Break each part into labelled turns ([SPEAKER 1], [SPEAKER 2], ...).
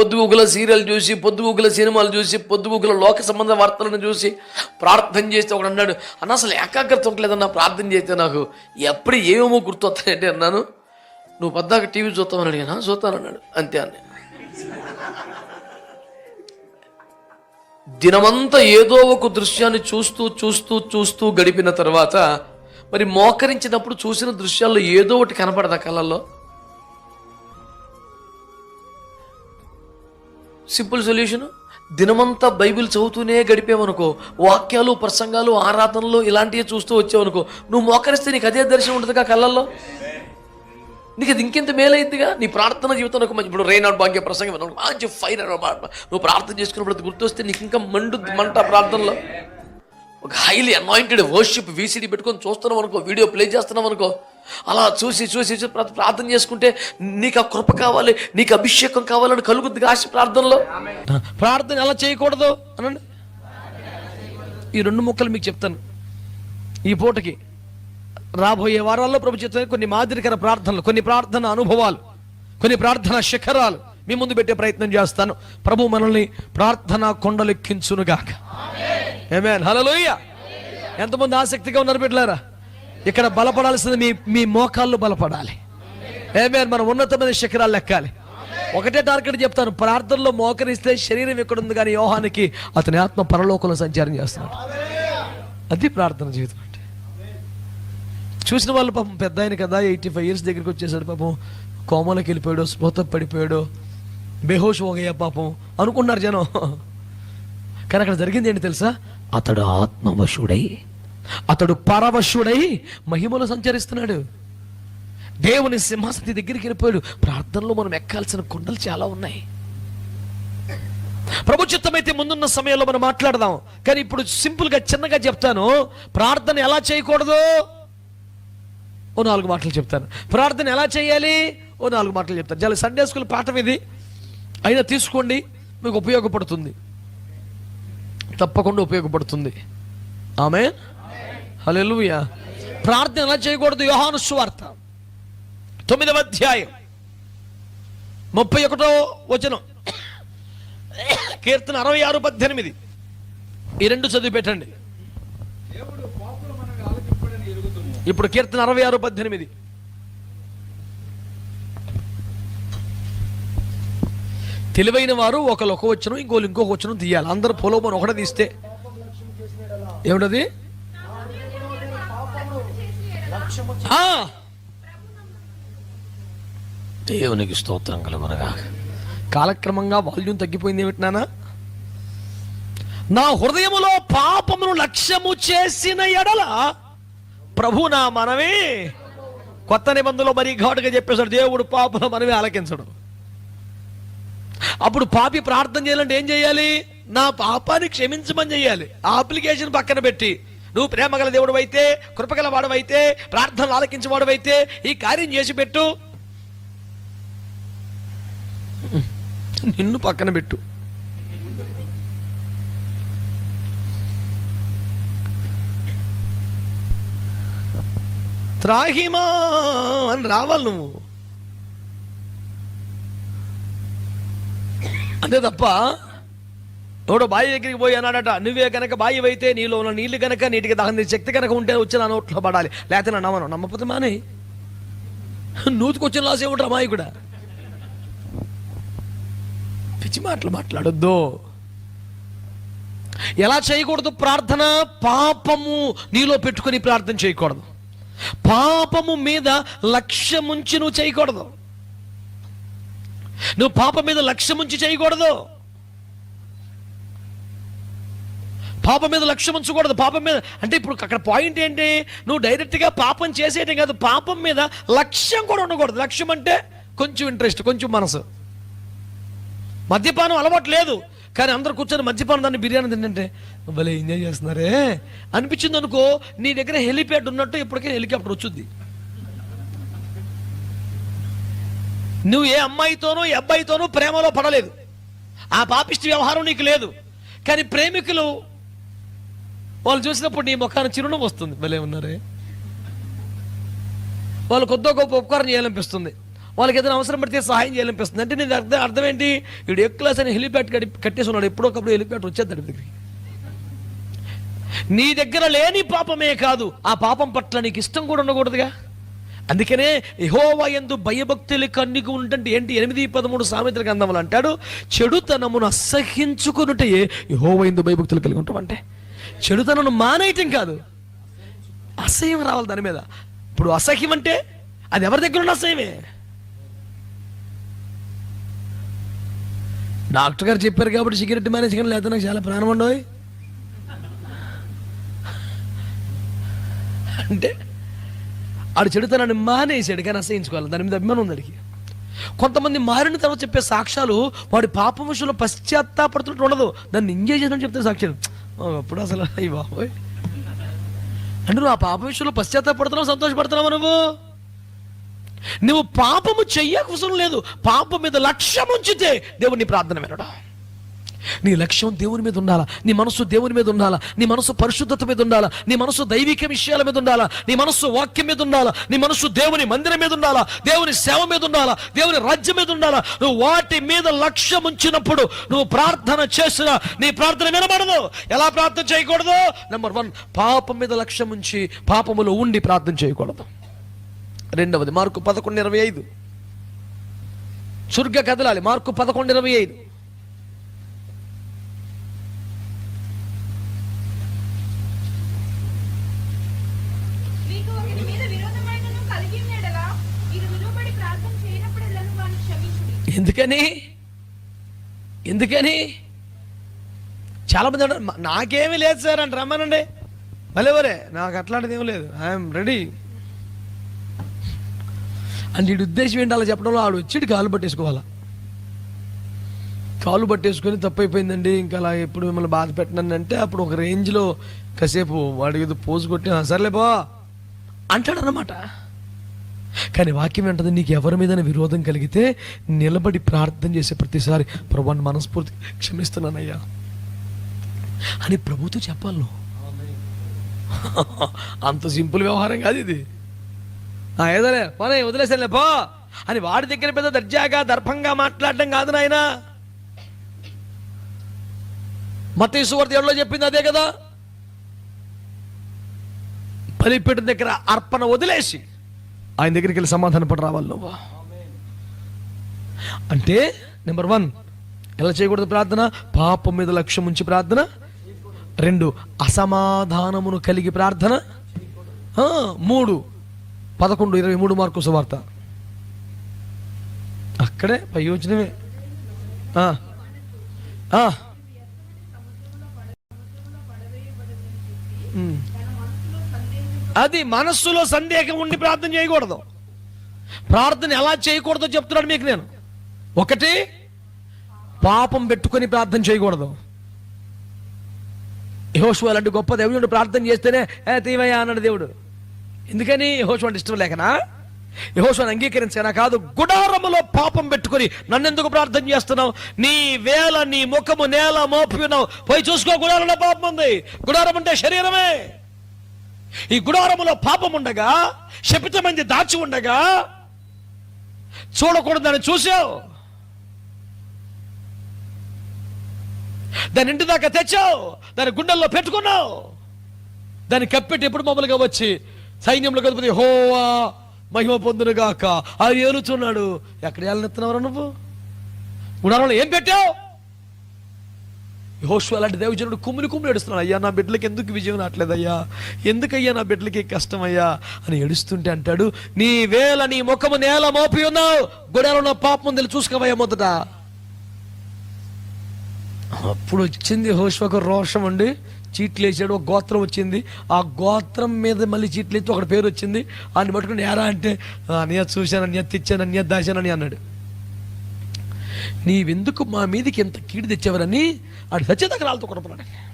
[SPEAKER 1] పొద్దుగుకుల serial చూసి పొద్దుగుకుల సినిమాలు చూసి పొద్దుగుకుల లోక సంబంధ వార్తలను చూసి ప్రార్థన చేస్తే ఒకడు అన్నాడు అన్న అసలు ఏకాగ్రత ఉండలేదన్న ప్రార్థన చేస్తే నాకు ఎప్పుడు ఏమేమో గుర్తొస్తాయంటే అన్నాను. నువ్వు పద్దాక టీవీ చూస్తామని చూస్తాను చూస్తానన్నాడు అంతే అన్న దినమంతా ఏదో ఒక దృశ్యాన్ని చూస్తూ చూస్తూ చూస్తూ గడిపిన తర్వాత మరి మోకరించినప్పుడు చూసిన దృశ్యాల్లో ఏదో ఒకటి కనపడదా కళ్ళల్లో? Simple solution? దినమంతా బైబిల్ చదువుతూనే గడిపేవనుకో వాక్యాలు ప్రసంగాలు ఆరాధనలు ఇలాంటివి చూస్తూ వచ్చావనుకో నువ్వు మోకరిస్తే నీకు అదే దర్శనం ఉంటుందిగా కళ్ళల్లో? నీకు అది ఇంకెంత మేలైద్దిగా? నీ ప్రార్థన జీవితం మంచి ఇప్పుడు రైనాడ్ భాగ్య ప్రసంగం మంచి ఫైర్ నువ్వు ప్రార్థన చేసుకున్నప్పుడు గుర్తొస్తే నీకు ఇంకా మండు మంట ప్రార్థనలో. ఒక హైలీ అనాయింటెడ్ వర్షిప్ వీసీడీ పెట్టుకొని చూస్తున్నాం అనుకో వీడియో ప్లే చేస్తున్నాం అనుకో అలా చూసి చూసి చూసి ప్రా- ప్రార్థన చేసుకుంటే నీకు ఆ కృప కావాలి నీకు అభిషేకం కావాలని కలుగుద్ది ఆశ ప్రార్థనలో. ప్రార్థన ఎలా చేయకూడదు? అనండి. ఈ రెండు ముక్కలు మీకు చెప్తాను. ఈ పూటకి రాబోయే వారాల్లో ప్రభు చెప్తాను కొన్ని మాదిరికర ప్రార్థనలు కొన్ని ప్రార్థన అనుభవాలు కొన్ని ప్రార్థన శిఖరాలు మీ ముందు పెట్టే ప్రయత్నం చేస్తాను. ప్రభు మనల్ని ప్రార్థన కొండలెక్కించునుగాక. ఏమేన్ హలోయ ఎంతమంది ఆసక్తిగా ఉన్నారు బిడ్డలారా? ఇక్కడ బలపడాల్సింది మీ మీ మోకాళ్ళు బలపడాలి. ఏమేన్ మనం ఉన్నతమైన శిఖరాలు ఎక్కాలి ఒకటే టార్గెట్ చెప్తాను. ప్రార్థనలో మోకరిస్తే శరీరం ఎక్కడుంది కానీ యోహానికి అతని ఆత్మ పరలోకంలో సంచారం చేస్తున్నాడు. అది ప్రార్థన జీవితం అంటే. చూసిన వాళ్ళు పాపం పెద్ద ఆయన కదా ఎయిటీ ఫైవ్ ఇయర్స్ దగ్గరికి వచ్చేసాడు పాపం. కోమలకి వెళ్ళిపోయాడు స్పోత పడిపోయాడు. బేహోష్ పోగయ్యా పాపం. అనుకున్నారు జనం. కానీ అక్కడ జరిగింది ఏంటి తెలుసా? అతడు ఆత్మవశుడై అతడు పరవశుడై మహిమలో సంచరిస్తున్నాడు. దేవుని సింహాసతి దగ్గరికి వెళ్ళిపోయాడు. ప్రార్థనలో మనం ఎక్కాల్సిన కొండలు చాలా ఉన్నాయి. ప్రభుత్వమైతే ముందున్న సమయంలో మనం మాట్లాడదాం. కానీ ఇప్పుడు సింపుల్గా చిన్నగా చెప్తాను. ప్రార్థన ఎలా చేయకూడదు? ఓ నాలుగు మాటలు చెప్తాను. ప్రార్థన ఎలా చేయాలి? ఓ నాలుగు మాటలు చెప్తాను. చాలా సండే స్కూల్ పాఠం ఇది. అయినా తీసుకోండి మీకు ఉపయోగపడుతుంది. తప్పకుండా ఉపయోగపడుతుంది. ఆమె హల్లెలూయా. ప్రార్థన ఎలా చేయకూడదు? యోహాను సువార్త. తొమ్మిదవ అధ్యాయం. ముప్పై ఒకటో వచనం. కీర్తన అరవై ఆరు పద్దెనిమిది. ఈ రెండు చదివి పెట్టండి ఇప్పుడు కీర్తన అరవై ఆరు పద్దెనిమిది. తెలివైన వారు ఒకళ్ళు ఒక వచ్చను ఇంకోళ్ళు ఇంకొక వచ్చను తీయాలి. అందరు పొలోమని ఒకటే తీస్తే ఏమిటది దేవునికి స్తోత్రం కలుగునగా. కాలక్రమంగా వాల్యూమ్ తగ్గిపోయింది ఏమిటినానా నా హృదయములో పాపమును లక్ష్యము చేసిన ఎడల ప్రభు నా మనమే. కొత్త నిబంధనలో మరీ ఘాటుగా చెప్పేశాడు దేవుడు పాపను మనమే ఆలకించడు. అప్పుడు పాపి ప్రార్థన చేయాలంటే ఏం చేయాలి? నా పాపాన్ని క్షమించమని చేయాలి. ఆ అప్లికేషన్ పక్కన పెట్టి నువ్వు ప్రేమగల దేవుడు అయితే కృపగల వాడవైతే ప్రార్థనలు అయితే ఈ కార్యం చేసి పెట్టు. నిన్ను పక్కన పెట్టు. త్రాహిమా అని రావాలి నువ్వు. అంతే తప్ప ఎవడో బావి దగ్గరికి పోయి అన్నాడట నువ్వే కనుక బావి అయితే నీలో ఉన్న నీళ్ళు కనుక నీటికి దాహం శక్తి కనుక ఉంటే వచ్చి నా నోట్లో పడాలి. లేకపోతే నా నమ్మను. నమ్మకపోతే మానే? నూతుకొచ్చిన లాస్ ఏమిట్రా మాయి కూడా? పిచ్చి మాటలు మాట్లాడొద్దు. ఎలా చేయకూడదు ప్రార్థన? పాపము నీలో పెట్టుకొని ప్రార్థన చేయకూడదు. పాపము మీద లక్ష్యముంచి నువ్వు చేయకూడదు. నువ్వు పాపం మీద లక్ష్యం ఉంచి చేయకూడదు. పాపం మీద లక్ష్యం ఉంచకూడదు. పాపం మీద అంటే ఇప్పుడు అక్కడ పాయింట్ ఏంటి? నువ్వు డైరెక్ట్గా పాపం చేసేయటం కాదు. పాపం మీద లక్ష్యం కూడా ఉండకూడదు. లక్ష్యం అంటే కొంచెం ఇంట్రెస్ట్ కొంచెం మనసు. మద్యపానం అలవాటు లేదు. కానీ అందరు కూర్చొని మద్యపానం దాన్ని బిర్యానీ తింటే భలే ఎంజాయ్ చేస్తున్నారే. అనిపించింది అనుకో నీ దగ్గర హెలిప్యాడ్ ఉన్నట్టు ఇప్పటికే హెలికాప్టర్ వచ్చుద్ది నువ్వు ఏ అమ్మాయితోనూ ఏ అబ్బాయితోనూ ప్రేమలో పడలేదు. ఆ పాపిష్టి వ్యవహారం నీకు లేదు. కానీ ప్రేమికులు వాళ్ళు చూసినప్పుడు నీ ముఖాన్ని చిరునవ్వు వస్తుంది. భలే ఉన్నారే. వాళ్ళు కొద్దో గొప్ప ఉపకారం చేయాలనిపిస్తుంది. వాళ్ళకి ఏదైనా అవసరం పడితే సహాయం చేయాలనిపిస్తుంది. అంటే నేను అర్థం అర్థం ఏంటి వీడు ఏ క్లాస్ అని హెలిప్యాడ్ కట్టి కట్టేసి ఉన్నాడు ఎప్పుడో ఒకప్పుడు హెలిప్యాడ్ వచ్చేద్దాడు దగ్గరికి. నీ దగ్గర లేని పాపమే కాదు. ఆ పాపం పట్ల నీకు ఇష్టం కూడా ఉండకూడదుగా? అందుకనే యహోవా ఎందు భయభక్తులు కన్నికు ఉంటే ఏంటి? ఎనిమిది పదమూడు సామెతల గ్రంథములు అంటాడు చెడుతనమును అసహించుకున్నట్టే యహోవా ఎందు భయభక్తులు కలిగి ఉంటాం అంటే. చెడుతనను మానేయటం కాదు. అసహ్యం రావాలి దాని మీద. ఇప్పుడు అసహ్యం అంటే అది ఎవరి దగ్గర ఉన్న అసహ్యమే? డాక్టర్ గారు చెప్పారు కాబట్టి సిగరెట్ మేనేజ్ కానీ లేదా నాకు చాలా ప్రాణం ఉండవు అంటే ఆడు చెడుతనాన్ని మానేసాడు కానీ అసహించుకోవాలి. దాని మీద అభిమానం ఉంది అడిగి కొంతమంది మారిన తర్వాత చెప్పే సాక్ష్యాలు వాడి పాప విషయంలో పశ్చాత్తాపడుతున్నట్టు ఉండదు. దాన్ని ఇంగేజ్ చేసినట్టు చెప్తే సాక్ష్యం ఓ, అప్పుడు అసలు అయ్యి బాబోయ్. అంటే నువ్వు ఆ పాప విషయంలో పశ్చాత్తాపడుతున్నావు సంతోషపడుతున్నావు నువ్వు? నువ్వు పాపము చెయ్యకవసరం లేదు. పాపం మీద లక్ష్యం ఉంచితే దేవుని ప్రార్థన వినడా. నీ లక్ష్యం దేవుని మీద ఉండాలా? నీ మనసు దేవుని మీద ఉండాలా? నీ మనసు పరిశుద్ధత మీద ఉండాలా? నీ మనసు దైవిక విషయాల మీద ఉండాలా? నీ మనసు వాక్యం మీద ఉండాలా? నీ మనసు దేవుని మందిరం మీద ఉండాలా? దేవుని సేవ మీద ఉండాలా? దేవుని రాజ్యం మీద ఉండాలా? నువ్వు వాటి మీద లక్ష్యం ఉంచినప్పుడు నువ్వు ప్రార్థన చేసినా నీ ప్రార్థన వినబడదు. ఎలా ప్రార్థన చేయకూడదు? నెంబర్ వన్ పాపం మీద లక్ష్యం ఉంచి పాపములో ఉండి ప్రార్థన చేయకూడదు. రెండవది మార్కు పదకొండు ఇరవై ఐదు. చురుగ్గా కదలాలి. మార్కు పదకొండు ఇరవై ఐదు
[SPEAKER 2] మీకు ఒకరి మీద విరోధమైనను కలిగి ఉన్నెడలా, మీరు విలువబడి ప్రార్థన చేయనప్పుడెల్లను వారిని క్షమించుడి.
[SPEAKER 1] ఎందుకని? ఎందుకని? చాలా మంది అంటారు నాకేమీ లేదు సార్ అంటే రమ్మనండి. భలే భలే నాకు అట్లాంటిది ఏం లేదు. I'm ready. అంటే వీడి ఉద్దేశం ఏంటి అలా చెప్పడంలో? ఆడు వచ్చి కాలు పట్టేసుకోవాలా? కాలు పట్టేసుకొని తప్పైపోయిందండి. ఇంకా అలా ఎప్పుడు మిమ్మల్ని బాధ పెట్టినాను అంటే అప్పుడు ఒక రేంజ్లో కాసేపు వాడికి ఏదో పోజు కొట్టి "ఆ, అంటాడనమాట కానీ వాక్యం ఏంటది నీకు ఎవరి మీద విరోధం కలిగితే నిలబడి ప్రార్థన చేసే ప్రతిసారి ప్రభాన్ని మనస్ఫూర్తి క్షమిస్తున్నానయ్యా. అని ప్రభుతో చెప్పాలి నువ్వు అంత సింపుల్ వ్యవహారం కాదు ఇది. ఏదోలే పోనే వదిలేసానులే పో. అని వాడి దగ్గర పెద్ద దర్జాగా దర్భంగా మాట్లాడడం కాదు నాయన. మత సువర్తి ఎవరిలో చెప్పింది అదే కదా? బలిపీఠం దగ్గర అర్పణ వదిలేసి ఆయన దగ్గరికి వెళ్ళి సమాధాన పడి రావాలి నువ్వు. అంటే నెంబర్ వన్ ఎలా చేయకూడదు ప్రార్థన? పాపం మీద లక్ష్యం ఉంచి ప్రార్థన. రెండు అసమాధానమును కలిగి ప్రార్థన. మూడు పదకొండు ఇరవై మూడు మార్కు సువార్త. అక్కడే ప్రయోజనమే ఆ, అది మనస్సులో సందేహం ఉండి ప్రార్థన చేయకూడదు. ప్రార్థన ఎలా చేయకూడదో చెప్తున్నాడు మీకు నేను. ఒకటి పాపం పెట్టుకొని ప్రార్థన చేయకూడదు. యహోషు అలాంటి గొప్ప దేవుడు ప్రార్థన చేస్తేనే తీవయ్య తీవయ్యా అన్నాడు దేవుడు. ఎందుకని? యహోషు అంటే ఇష్టం లేకనా? యహోషుని అంగీకరించనా కాదు. గుడారములో పాపం పెట్టుకొని నన్నెందుకు ప్రార్థన చేస్తున్నావు? నీ వేల నీ ముఖము నేల మోపినావు పోయి చూసుకో గుడారంలో పాపం ఉంది. గుడారం అంటే శరీరమే. ఈ గుడారములో పాపం ఉండగా శపితమంది దాచి ఉండగా చూడకూడదని చూసావు దాని ఇంటి దాకా తెచ్చావు దాని గుండెల్లో పెట్టుకున్నావు. దాన్ని కప్పెట్టి ఎప్పుడు మామూలుగా వచ్చి సైన్యంలో కలుపుతుంది హోవా మహిమ పొందునుగాక. అది ఏలుచున్నాడు ఎక్కడ ఏళ్ళనెత్తున్నావు నువ్వు? గుడారంలో ఏం పెట్టావు? యహోషు అలాంటి దేవజనుడు కుమ్మిని కుమ్మిని ఏడుస్తున్నాడు. అయ్యా నా బిడ్డలకి ఎందుకు విజయం రావట్లేదయ్యా? ఎందుకయ్యా నా బిడ్డలకి కష్టమయ్యా? అని ఏడుస్తుంటే అంటాడు నీ వేల నీ ముఖము నేల మోపి ఉన్నావు. గుడారంలో పాపం ఉంది చూసుకోవయ్యా మొదట. అప్పుడు వచ్చింది హోష్వకు రోషం అండి. చీట్లు వేసాడు ఒక గోత్రం వచ్చింది. ఆ గోత్రం మీద మళ్ళీ చీట్లు వేస్తే ఒకటి పేరు వచ్చింది. అని పట్టుకుని ఎరా అంటే అన్య చూశాను అన్య తెచ్చాను అన్య దాశానని అన్నాడు. నీవెందుకు మా మీదకి ఎంత కీడు తెచ్చేవారని ఆడు సత్యదాకా రాళ్ళతో కొడపన్నాడు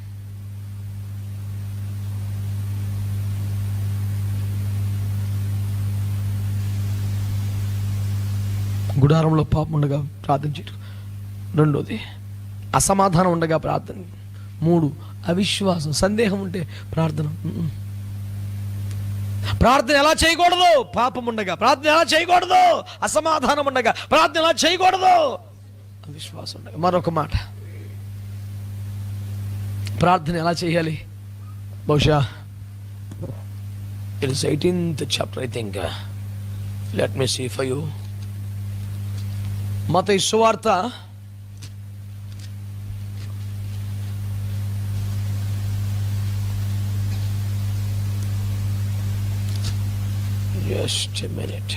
[SPEAKER 1] గుడారంలో పాపం ఉండగా ప్రార్థన చేయడం రెండోది అసమాధానం ఉండగా ప్రార్థన. మూడు అవిశ్వాసం సందేహం ఉంటే ప్రార్థన. ప్రార్థన ఎలా చేయకూడదు? పాపం ఉండగా. ప్రార్థన ఎలా చేయకూడదు? అసమాధానం ఉండగా. ప్రార్థన ఎలా చేయకూడదు? విశ్వాసం ఉండగా మరొక మాట. ప్రార్థన ఎలా చేయాలి? బహుశా it is eighteenth chapter I think let me see for you మత ఇసువార్త జస్ట్ మినిట్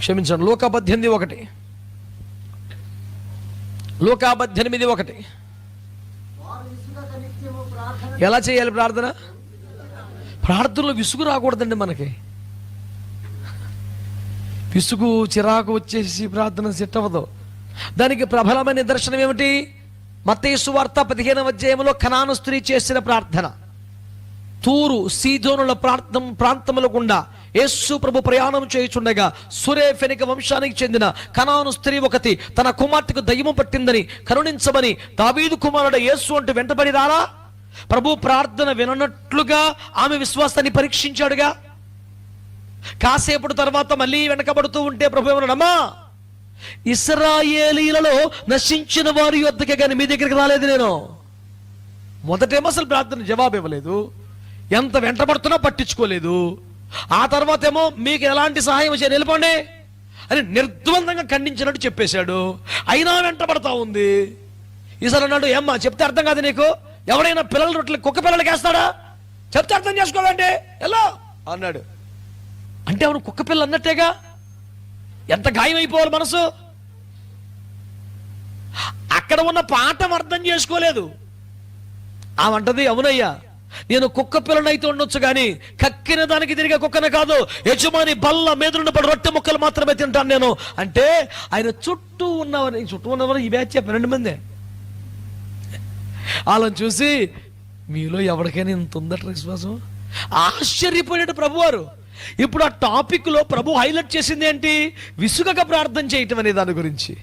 [SPEAKER 1] క్షమించండి. లోక పద్దెనిమిది ఒకటి. లోక పద్దెనిమిది ఒకటి. ఎలా చేయాలి ప్రార్థన? ప్రార్థనలో విసుగు రాకూడదండి మనకి. విసుగు చిరాకు వచ్చేసి ప్రార్థన సెట్ అవ్వదు. దానికి ప్రబలమైన నిదర్శనం ఏమిటి? మతేసు వార్త పదిహేనవ అధ్యాయంలో కనాను స్త్రీ చేసిన ప్రార్థన. తూరు సీదోనుల ప్రాంతం ప్రాంతముల గుండా యేసు ప్రభు ప్రయాణం చేయుచుండగా సురే ఫెనిక వంశానికి చెందిన కనాను స్త్రీ ఒకటి తన కుమార్తెకు దయ్యము పట్టిందని కరుణించమని దావీదు కుమారుడు యేసు అంటూ వెంటబడి రారా ప్రభు ప్రార్థన విననట్లుగా ఆమె విశ్వాసాన్ని పరీక్షించాడుగా. కాసేపటి తర్వాత మళ్ళీ వెనకబడుతూ ఉంటే ప్రభు ఏమన్నాడమ్మా ఇస్రాయేలీలలో నశించిన వారి యొద్దకే కానీ మీ దగ్గరికి రాలేదు నేను. మొదటేమో అసలు ప్రార్థన జవాబు ఇవ్వలేదు. ఎంత వెంటబడుతున్నా పట్టించుకోలేదు. ఆ తర్వాత ఏమో మీకు ఎలాంటి సహాయం చేయాలి నిలపండి అని నిర్ద్వందంగా ఖండించినట్టు చెప్పేశాడు. అయినా వెంటబడతా ఉంది. ఈసారి అన్నాడు ఏమ్మా చెప్తే అర్థం కాదు నీకు? ఎవడైనా పిల్లల రొట్టెలు కుక్క పిల్లలకి వేస్తాడా? చెప్తే అర్థం చేసుకోవాలండి ఎలా అన్నాడు. అంటే అవును కుక్క పిల్ల అన్నట్టేగా? ఎంత గాయం అయిపోవాలి మనసు? అక్కడ ఉన్న పాఠం అర్థం చేసుకోలేదు. ఆమంటది అవునయ్యా నేను కుక్క పిల్లనైతే ఉండొచ్చు కానీ కక్కిన దానికి తిరిగే కుక్కన కాదు. యజమాని బల్ల మీదున్న పడి రొట్టె ముక్కలు మాత్రమే తింటాను నేను. అంటే ఆయన చుట్టూ ఉన్నవారు చుట్టూ ఉన్నవారు ఈ బ్యాచ్ పన్నెండు మంది. వాళ్ళని చూసి మీలో ఎవరికైనా ఇంత ఉందట విశ్వాసం? ఆశ్చర్యపోయాడు ప్రభువారు. ఇప్పుడు ఆ టాపిక్లో ప్రభు హైలైట్ చేసింది ఏంటి? విసుగక ప్రార్థన చేయటం అనే దాని గురించి.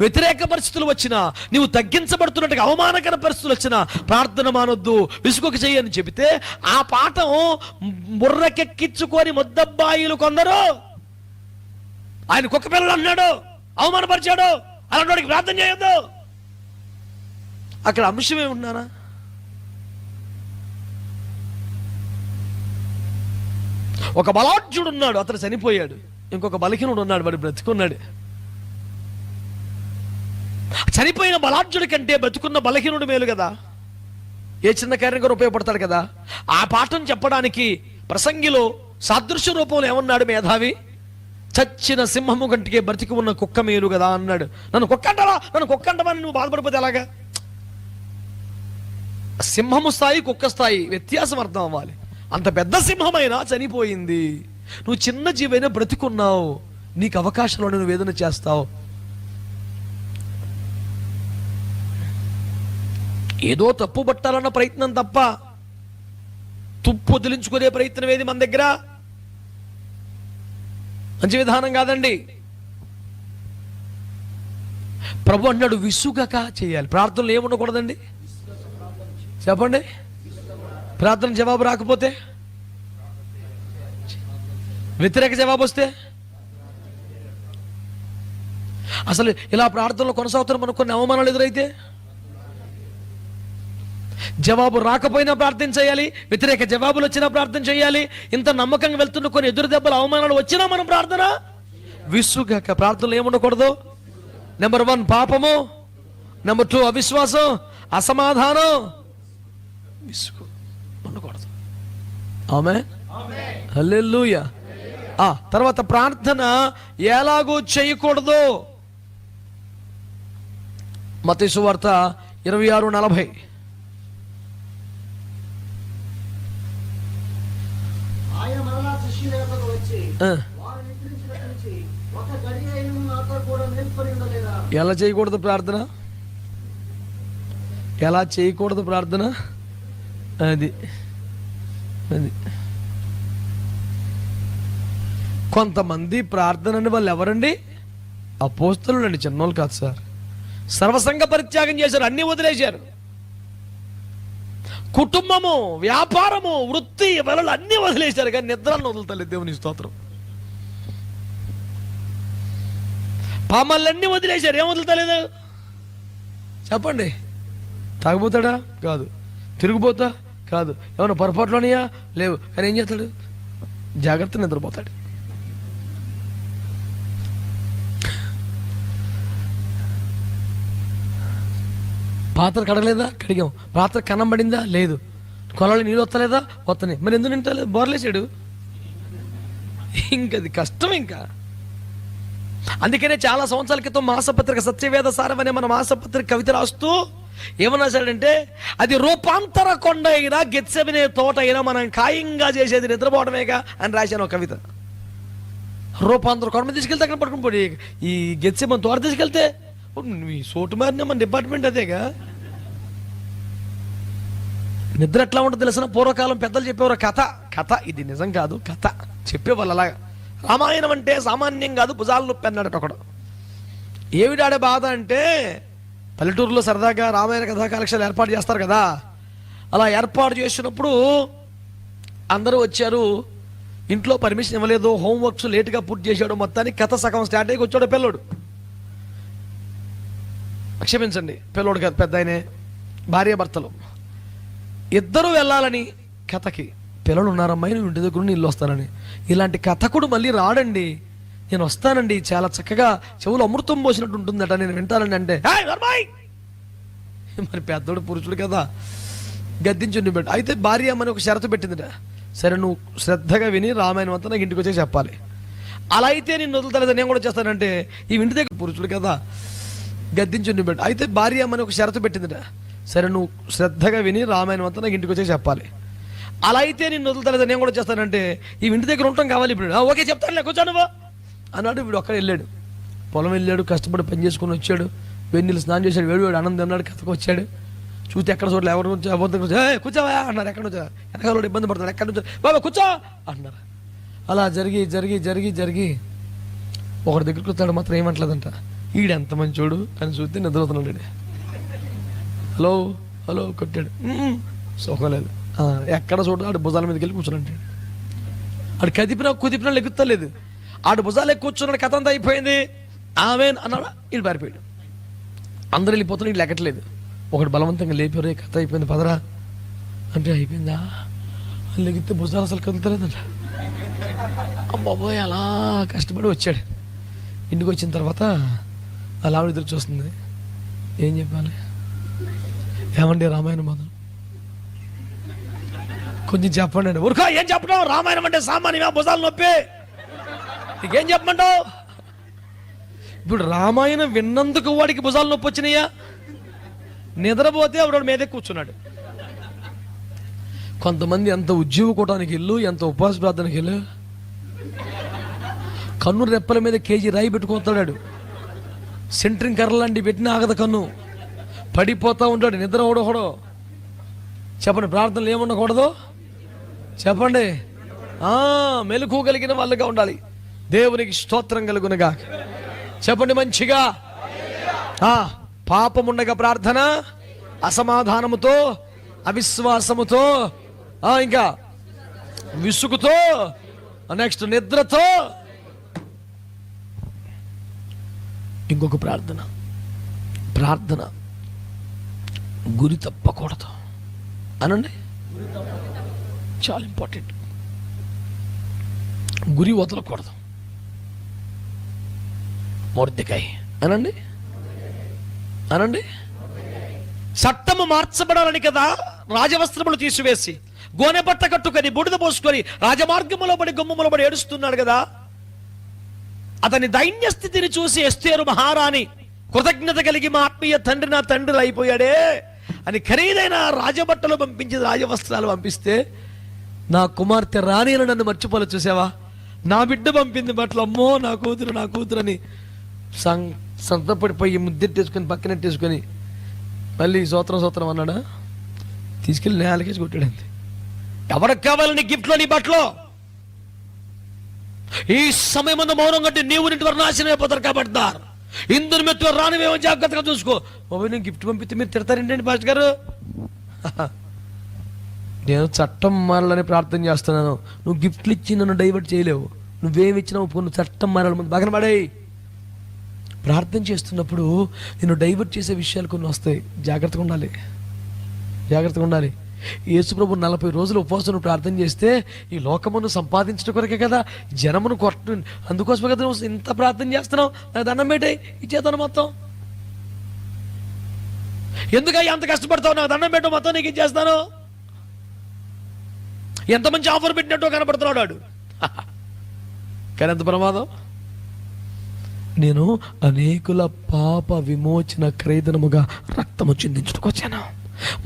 [SPEAKER 1] వ్యతిరేక పరిస్థితులు వచ్చినా నీవు తగ్గించబడుతున్నట్టుగా అవమానకర పరిస్థితులు వచ్చినా ప్రార్థన మానొద్దు విసుగక చేయని చెబితే ఆ పాఠం బుర్రకెక్కించుకొని ముద్దబ్బాయిలు కొందరు. ఆయన కుక్క పిల్లలు అన్నాడు అవమానపరిచాడు అలాంటి ప్రార్థన చేయొద్దు. అక్కడ అంశం ఏమున్నానా ఒక బలాఢ్యుడు ఉన్నాడు అతను చనిపోయాడు. ఇంకొక బలహీనుడు ఉన్నాడు వాడు బ్రతుకున్నాడు. చనిపోయిన బలార్జుడి కంటే బతుకున్న బలహీనుడు మేలు కదా. ఏ చిన్న కార్యం కూడా ఉపయోగపడతాడు కదా? ఆ పాఠం చెప్పడానికి ప్రసంగిలో సాదృశ్య రూపంలో ఏమన్నాడు మేధావి? చచ్చిన సింహము కంటికే బ్రతికి ఉన్న కుక్క మేలు కదా అన్నాడు. నన్ను కుక్క అంటావా నన్ను కుక్క అంటావని నువ్వు బాధపడిపోతే ఎలాగా? సింహము స్థాయి కుక్క స్థాయి వ్యత్యాసం అర్థం అవ్వాలి. అంత పెద్ద సింహమైనా చనిపోయింది. నువ్వు చిన్న జీవైనా బ్రతికున్నావు. నీకు అవకాశంలో నువ్వు వేదన చేస్తావు. ఏదో తప్పు పట్టాలన్న ప్రయత్నం తప్ప తుప్పు వదిలించుకునే ప్రయత్నం ఏది మన దగ్గర? మంచి విధానం కాదండి. ప్రభు అన్నాడు విసుగక చేయాలి. ప్రార్థనలు ఏముండకూడదండి? చెప్పండి. ప్రార్థన జవాబు రాకపోతే? వ్యతిరేక జవాబు వస్తే? అసలు ఇలా ప్రార్థనలు కొనసాగుతున్న మనకు కొన్ని అవమానాలు ఎదురైతే? జవాబు రాకపోయినా ప్రార్థన చేయాలి వ్యతిరేక జవాబులు వచ్చినా ప్రార్థన చేయాలి. ఇంత నమ్మకంగా వెళ్తున్న కొన్ని ఎదురు దెబ్బలు అవమానాలు వచ్చినా మనం ప్రార్థన? విసుగక ప్రార్థనలు ఏముండకూడదు? నెంబర్ వన్ పాపము. నెంబర్ టూ అవిశ్వాసం. అసమాధానం. విసుగు ఉండకూడదు. ఆమె హల్లెలూయ. ఆ తర్వాత ప్రార్థన ఎలాగూ చేయకూడదు. మతేసు వార్త ఇరవై ఆరు నలభై
[SPEAKER 3] ఆయన మరలా శిష్యుల యొద్దకు వచ్చి
[SPEAKER 1] ఆ,
[SPEAKER 3] వారు నిద్రించినట్టు నుంచి ఒక గడి అయిన నాతో కూడా మేల్కొని ఉండలేదా
[SPEAKER 1] ఎలా చేయకూడదు ప్రార్థన? ఎలా చేయకూడదు ప్రార్థన? అది. అది. కొంతమంది ప్రార్థన అని వాళ్ళు ఎవరండి? అపోస్తలు అండి చిన్నోళ్ళు కాదు సార్. సర్వసంగ పరిత్యాగం చేశారు అన్నీ వదిలేశారు. కుటుంబము వ్యాపారము వృత్తి వలలు అన్నీ వదిలేశారు కానీ నిద్రను వదులుతలేదు దేవుని స్తోత్రం. పామల్లన్నీ వదిలేశారు. ఏం వదులుతలేదు? చెప్పండి. తాగిపోతాడా కాదు. తిరిగిపోతా కాదు. ఏమన్నా పొరపాట్లోనియా లేవు. కానీ ఏం చేస్తాడు? జాగ్రత్త నిద్రపోతాడు. పాత్ర కడగలేదా? కడిగాం. పాత్ర కన్నం పడిందా? లేదు. కొలలో నీళ్ళు వస్తలేదా వస్తున్నాయి మరి ఎందుకు నింటలేదు బోర్లేసాడు ఇంకది కష్టం ఇంకా. అందుకనే చాలా సంవత్సరాల క్రితం మాసపత్రిక సత్యవేద సారం అనే మన మాసపత్రిక కవిత రాస్తూ ఏమన్నా సరంటే అది రూపాంతర కొండ అయినా గెచ్చబినే తోట అయినా మనం ఖాయంగా చేసేది నిద్రపోవడమేగా అని రాశాను ఒక కవిత. రూపాంతర కొండ తీసుకెళ్తే అక్కడ పట్టుకుని పోయి ఈ గెచ్చే మన తోట తీసుకెళ్తే మీ సోటు మారిన మన డిపార్ట్మెంట్ అదేగా? నిద్ర ఎట్లా ఉంటుంది తెలిసిన పూర్వకాలం పెద్దలు చెప్పేవారు కథ కథ ఇది నిజం కాదు కథ. చెప్పేవాళ్ళు అలాగా. రామాయణం అంటే సామాన్యం కాదు భుజాల నొప్పి అన్నాడట ఒకడు. ఏమిడాడే బాధ అంటే పల్లెటూరులో సరదాగా రామాయణ కథా కలెక్షన్లు ఏర్పాటు చేస్తారు కదా. అలా ఏర్పాటు చేసినప్పుడు అందరూ వచ్చారు ఇంట్లో పర్మిషన్ ఇవ్వలేదు హోంవర్క్స్ లేటుగా పూర్తి చేశాడు మొత్తానికి కథ సగం స్టార్ట్ అయ్యి వచ్చాడు పిల్లోడు. క్షమించండి పిల్లోడు కదా పెద్ద ఆయనే భార్య భర్తలు. ఇద్దరు వెళ్ళాలని కథకి పిల్లలు ఉన్నారమ్మాయి నువ్వు ఇంటి దగ్గర నీళ్ళు వస్తానని. ఇలాంటి కథకుడు మళ్ళీ రాడండి. నేను వస్తానండి. చాలా చక్కగా చెవులు అమృతం పోసినట్టు ఉంటుందట. నేను వింటానండి అంటే మరి పెద్దోడు పురుషుడు కదా. గద్దించుండి పెట్టు అయితే భార్య అమ్మని ఒక షరతు పెట్టిందిట. సరే నువ్వు శ్రద్ధగా విని రామాయణం అంతా నాకు ఇంటికి వచ్చే చెప్పాలి. అలా అయితే నేను వదులుతలేదు. నేను కూడా చేస్తానంటే ఈ ఇంటి దగ్గర పురుషుడు కదా. గద్దించుండి పెట్టు అయితే భార్య అమ్మని ఒక షరతు పెట్టిందిట. సరే నువ్వు శ్రద్ధగా విని రామాయణం అంతా నాకు ఇంటికి వచ్చే చెప్పాలి. అలా అయితే నేను వదులుతలేదు నేను కూడా చేస్తానంటే ఈ ఇంటి దగ్గర ఉంటాం కావాలి ఇప్పుడు. ఓకే చెప్తానులే కూర్చోను అన్నాడు వీడు ఒక్కడ వెళ్ళాడు. పొలం వెళ్ళాడు కష్టపడి పని చేసుకుని వచ్చాడు. వెన్నీళ్ళు స్నానం చేశాడు వేడు వేడు ఆనందం అన్నాడు కథకు వచ్చాడు. చూస్తే ఎక్కడ చోట్ల ఎవరు ఎవరి కూర్చోవా? అన్నారు. ఎక్కడ నుంచి? వెనకాల ఇబ్బంది పడుతున్నాడు ఎక్కడ నుంచి? బాబా కూర్చో! అన్నారు. అలా జరిగి జరిగి జరిగి జరిగి ఒకరి దగ్గర కూర్చోడు మాత్రం ఏమంటలేదంట ఈడు ఎంత మంచోడు? అని చూస్తే నిద్రపోతున్నాడు హలో హలో కొట్టాడు. "మ్మ్." సుఖం లేదు. ఎక్కడ చూడదు ఆడు భుజాల మీదకి వెళ్ళి కూర్చున్నాడు. ఆడు కదిపినా కుదిపినా లెగుతలేదు ఆడు భుజాలు ఎక్కువ కూర్చున్నాడు కథ అంతా అయిపోయింది. ఆమె అన్నాడు వీడు పారిపోయాడు. అందరు వెళ్ళిపోతున్నాడు వీళ్ళు ఎక్కట్లేదు ఒకడు బలవంతంగా లేపారు కథ అయిపోయింది పదరా. అంటే అయిపోయిందా? లెగితే భుజాలు అసలు కదులుతలేదంట. అబ్బాబోయ్ అలా కష్టపడి వచ్చాడు. ఇంటికి వచ్చిన తర్వాత అలా ఆవిడ ఎదురు చూస్తుంది. ఏం చెప్పాలి? ఏమండి రామాయణ మాత్రం కొంచెం చెప్పండి. అండి ఊరుకో ఏం చెప్పడం? రామాయణం అంటే సామాన్యమా? భుజాలు నొప్పి. నీకేం చెప్పమంటావు? ఇప్పుడు రామాయణం విన్నందుకు వాడికి భుజాలు నొప్పి వచ్చినాయా? నిద్రపోతే ఆవిడ మీదే కూర్చున్నాడు. కొంతమంది ఎంత ఉద్యోగ కూటానికి వెళ్ళు ఎంత ఉపవాస ప్రార్థనకి వెళ్ళు. కన్ను రెప్పల మీద కేజీ రాయి పెట్టుకుంటాడు సెంట్రింగ్ కర్రలాంటి పెట్టిన ఆగద కన్ను. పడిపోతా ఉంటాడు నిద్ర ఓడకూడదు చెప్పండి ప్రార్థనలు ఏముండకూడదు? చెప్పండి. ఆ మెలకు కలిగిన వాళ్ళుగా ఉండాలి. దేవునికి స్తోత్రం కలుగునగా చెప్పండి మంచిగా. ఆ పాపముండగా ప్రార్థన అసమాధానముతో అవిశ్వాసముతో ఆ ఇంకా విసుగుతో నెక్స్ట్ నిద్రతో. ఇంకొక ప్రార్థన. ప్రార్థన గురి తప్పకూడదు. అనండి? చాలా ఇంపార్టెంట్ గురి వదలకూడదు. మొర్దికాయ్. అనండి? అనండి? చట్టము మార్చబడాలని కదా రాజవస్త్రములు తీసివేసి గోనె బట్ట కట్టుకొని బుడిద పోసుకొని రాజమార్గములో పడి గుమ్మములో పడి ఏడుస్తున్నాడు కదా? అతని దైన్య స్థితిని చూసి ఎస్తేరు మహారాణి కృతజ్ఞత కలిగి మా ఆత్మీయ తండ్రి నా తండ్రి అయిపోయాడే అని ఖరీదైన రాజబట్టలు పంపించి రాజవస్త్రాలు పంపిస్తే నా కుమార్తె రాణి అని నన్ను మర్చిపోలే చూసావా? నా బిడ్డ పంపింది బట్టలు అమ్మో నా కూతురు నా కూతురు అని సం సంతపడిపోయి ముద్దెట్టేసుకొని పక్కనెట్టేసుకొని మళ్ళీ సోత్రం సోత్రం అన్నాడా? తీసుకెళ్ళి నేలకేసి కొట్టాడు ఎవరికి కావాలని గిఫ్ట్లో నీ బట్టలో? ఈ సమయం మౌనం కంటే నీవు నీటి వారు నాశనం అయిపోతారు కాబట్టారు ఇందుని మెత్తు రానివేమో జాగ్రత్తగా చూసుకో. బాబు నేను గిఫ్ట్ పంపిస్తే మీరు తిడతారేంటండి పాస్టర్ గారు? నేను చట్టం మారాలని ప్రార్థన చేస్తున్నాను. నువ్వు గిఫ్ట్లు ఇచ్చి నన్ను డైవర్ట్ చేయలేవు. నువ్వేమిచ్చినావు నువ్వు చట్టం మారాలి. ముందు పక్కన పడేయి. ప్రార్థన చేస్తున్నప్పుడు నేను డైవర్ట్ చేసే విషయాలు కొన్ని వస్తాయి. జాగ్రత్తగా ఉండాలి. జాగ్రత్తగా ఉండాలి. యేసుప్రభు నలభై రోజులు ఉపవాసం ప్రార్థన చేస్తే ఈ లోకమును సంపాదించడం కొరకే కదా. జనమును కొట్టు అందుకోసమే కదా నువ్వు ఇంత ప్రార్థన చేస్తున్నావు. నాకు దండం పెట్టాయి. ఇచ్చేతాను మొత్తం. ఎందుకయ్యా అంత కష్టపడతావు? నాకు దండం పెట్టు మొత్తం నీకు ఇచ్చేస్తాను. ఎంత మంచి ఆఫర్ పెట్టినట్టు కనపడుతున్నాడు వాడు. కానీ ఎంత ప్రమాదం? నేను అనేకుల పాప విమోచన క్రేదనముగా రక్తము చిందించుటకు వచ్చాను.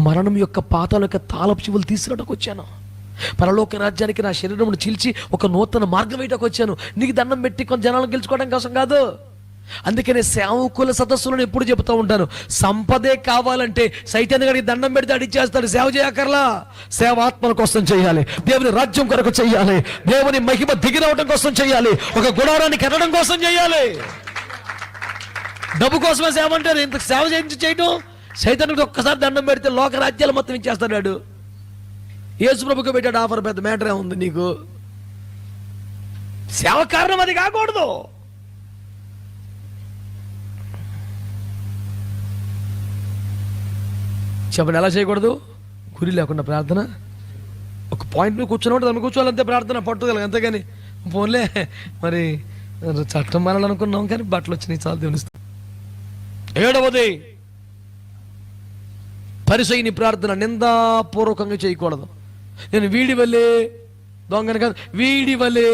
[SPEAKER 1] మరణం యొక్క పాతాల యొక్క తాళపు చెవులు తీసుకురావడానికి వచ్చాను. పరలోక రాజ్యానికి నా శరీరమును చీల్చి ఒక నూతన మార్గం వేయటకు వచ్చాను. నీకు దండం పెట్టి కొంత జనాలను గెలుచుకోవడం కోసం కాదు. అందుకనే సేవకుల సదస్సులను ఎప్పుడు చెబుతూ ఉంటాను. సంపదే కావాలంటే సైతాన్ని గారికి దండం పెడితే అడిచేస్తాడు సేవ చేయకర్లా? సేవ ఆత్మల కోసం చేయాలి. దేవుని రాజ్యం కొరకు చేయాలి. దేవుని మహిమ దిగిరవడం కోసం చేయాలి. ఒక గుడారాన్ని కట్టడం కోసం చేయాలి. డబ్బు కోసమే సేవ అంటారు. ఇంత సేవ చేయించి చేయటం? సైతానికి ఒక్కసారి దండం పెడితే లోక రాజ్యాలు మొత్తం ఇచ్చేస్తాడు యేసుప్రభుకి పెట్టాడు ఆఫర్ పెద్ద మ్యాటరే ఉంది నీకు. సేవ కారణం అది కాకూడదు. చెప్పండి ఎలా చేయకూడదు? గురి లేకుండా ప్రార్థన. ఒక పాయింట్ మీద కూర్చున్నప్పుడు దాన్ని కూర్చోవాలంతే ప్రార్థన పట్టుదల అంతేగాని పోన్లే. మరి చట్టం మారాలనుకున్నాం కానీ బట్టలు వచ్చినాయి చాలా దేవునిస్తాం ఏడవది పరిసైని ప్రార్థన నిందాపూర్వకంగా చేయకూడదు. నేను వీడి వల్లే దొంగని కాదు వీడి వలే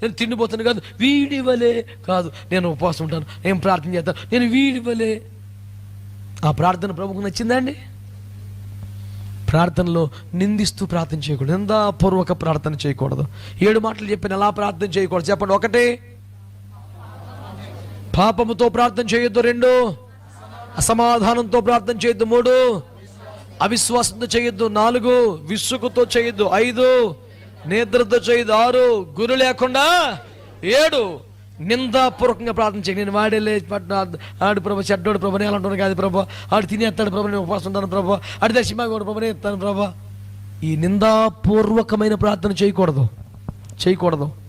[SPEAKER 1] నేను తిండిపోతాను కాదు వీడి వలే కాదు నేను ఉపవాసం ఉంటాను నేను ప్రార్థన చేస్తాను నేను వీడి వలే ఆ ప్రార్థన ప్రభుకు నచ్చిందా అండి? ప్రార్థనలో నిందిస్తూ ప్రార్థన చేయకూడదు. నిందాపూర్వక ప్రార్థన చేయకూడదు. ఏడు మాటలు చెప్పిన ఎలా ప్రార్థన చేయకూడదు? చెప్పండి ఒకటి. పాపముతో ప్రార్థన చేయొద్దు రెండు. అసమాధానంతో ప్రార్థన చేయొద్దు మూడు. అవిశ్వాసంతో చేయొద్దు నాలుగు. విసుగుతో చేయొద్దు ఐదు. నిద్రతో చేయొద్దు ఆరు. గురు లేకుండా ఏడు. నిందాపూర్వకంగా ప్రార్థన చేయండి. నేను వాడేలే పట్న ఆడు ప్రభు చెడ్డోడు ప్రభు నేను అంటున్నాను కాదు ప్రభు. ఆడు తినేస్తాడు ప్రభు నేను ఉపాసం ఉంటాను ప్రభు. ఆడి దశమాగోడు ప్రభు నేను ఎత్తాను ప్రభు. ఈ నిందాపూర్వకమైన ప్రార్థన చేయకూడదు. చేయకూడదు.